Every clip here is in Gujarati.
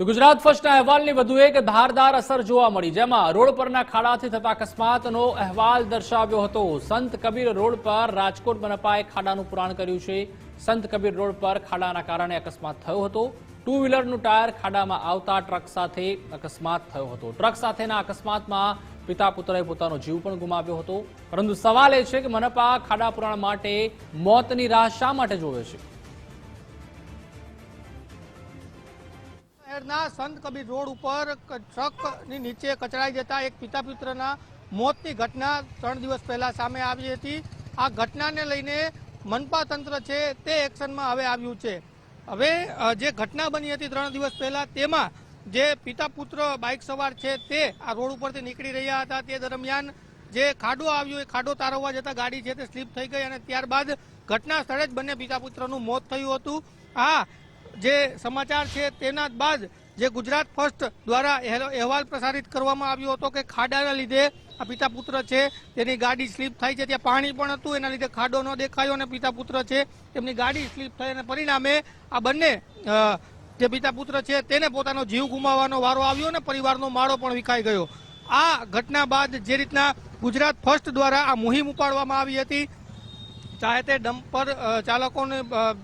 તો ગુજરાત ફર્સ્ટના અહેવાલની વધુ એક ધારદાર અસર જોવા મળી, જેમાં રોડ પરના ખાડાથી થતા અકસ્માતનો અહેવાલ દર્શાવ્યો હતો. સંત કબીર રોડ પર રાજકોટ મનપાએ ખાડાનું પુરાણ કર્યું છે. સંત કબીર રોડ પર ખાડાના કારણે અકસ્માત થયો હતો. ટુ વ્હીલરનું ટાયર ખાડામાં આવતા ટ્રક સાથે અકસ્માત થયો હતો. ટ્રક સાથેના અકસ્માતમાં પિતા પુત્રએ પોતાનો જીવ પણ ગુમાવ્યો હતો. પરંતુ સવાલ એ છે કે મનપા ખાડા પુરાણ માટે મોતની રાહ શા માટે જોવે છે? શહેરના સંત કબીર રોડ ઉપર ટ્રકની નીચે કચડાઈ જતા એક પિતા પુત્રના મોતની ઘટના ત્રણ દિવસ પહેલા સામે આવી હતી. આ ઘટનાને લઈને મનપા તંત્ર છે તે એક્શનમાં હવે આવ્યું છે. હવે જે ઘટના બની હતી ત્રણ દિવસ પહેલા તેમાં જે પિતા પુત્ર બાઇક સવાર છે તે આ રોડ ઉપરથી નીકળી રહ્યા હતા. તે દરમિયાન જે ખાડો આવ્યો, એ ખાડો તારવવા જતા ગાડી છે તે સ્લીપ થઈ ગઈ અને ત્યારબાદ ઘટના સ્થળે જ બંને પિતા પુત્રનું મોત થયું હતું. આ જે સમાચાર છે તેના બાદ જે ગુજરાત ફર્સ્ટ દ્વારા અહેવાલ પ્રસારિત કરવામાં આવ્યો હતો કે ખાડાના લીધે આ પિતા પુત્ર છે, તેની ગાડી સ્લીપ થાય છે, ત્યાં પાણી પણ હતું, એના લીધે ખાડો ન દેખાયો અને પિતા પુત્ર છે, તેમની ગાડી સ્લીપ થઈ અને પરિણામે આ બંને જે પિતા પુત્ર છે તેને પોતાનો જીવ ગુમાવવાનો વારો આવ્યો અને પરિવારનો માળો પણ વિખાઈ ગયો. આ ઘટના બાદ જે રીતના ગુજરાત ફર્સ્ટ દ્વારા આ મુહિમ ઉપાડવામાં આવી હતી, ચાહે તે ડમ્પર ચાલકોને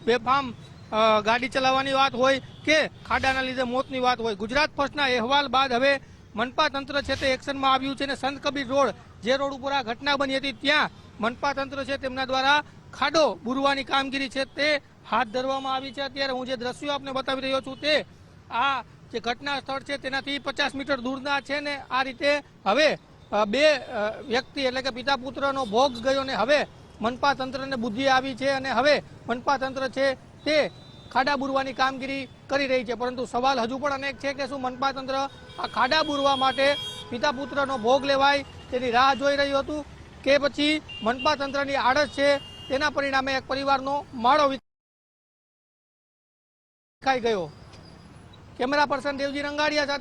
બેફામ ગાડી ચલાવવાની વાત હોય કે ખાડાના લીધે મોતની વાત હોય. ગુજરાત ફર્સ્ટના અહેવાલ બાદ હવે મનપા તંત્ર છે તે એક્શનમાં આવ્યું છે અને સંત કબીર રોડ, જે રોડ ઉપર આ ઘટના બની હતી, ત્યાં મનપા તંત્ર છે તેમના દ્વારા ખાડો બુરવાની કામગીરી છે તે હાથ ધરવામાં આવી છે. અત્યારે હું જે દ્રશ્યો આપને બતાવી રહ્યો છું તે આ જે ઘટના સ્થળ છે તેનાથી પચાસ મીટર દૂરના છે ને આ રીતે હવે બે વ્યક્તિ એટલે કે પિતા પુત્રનો ભોગ ગયો ને હવે મનપા તંત્રને બુદ્ધિ આવી છે અને હવે મનપા તંત્ર છે તે ખાડા બુરવાની કામગીરી કરી રહી છે. પરંતુ સવાલ હજુ પણ અનેક છે કે શું મનપા તંત્ર આ ખાડા બુરવા માટે પિતા પુત્રનો ભોગ લેવાય તેની રાહ જોઈ રહ્યું હતું કે પછી મનપા તંત્રની આડસ છે તેના પરિણામે એક પરિવારનો માળો વિખાઈ ગયો. કેમેરા પર્સન દેવજી રંગાડિયા સાથે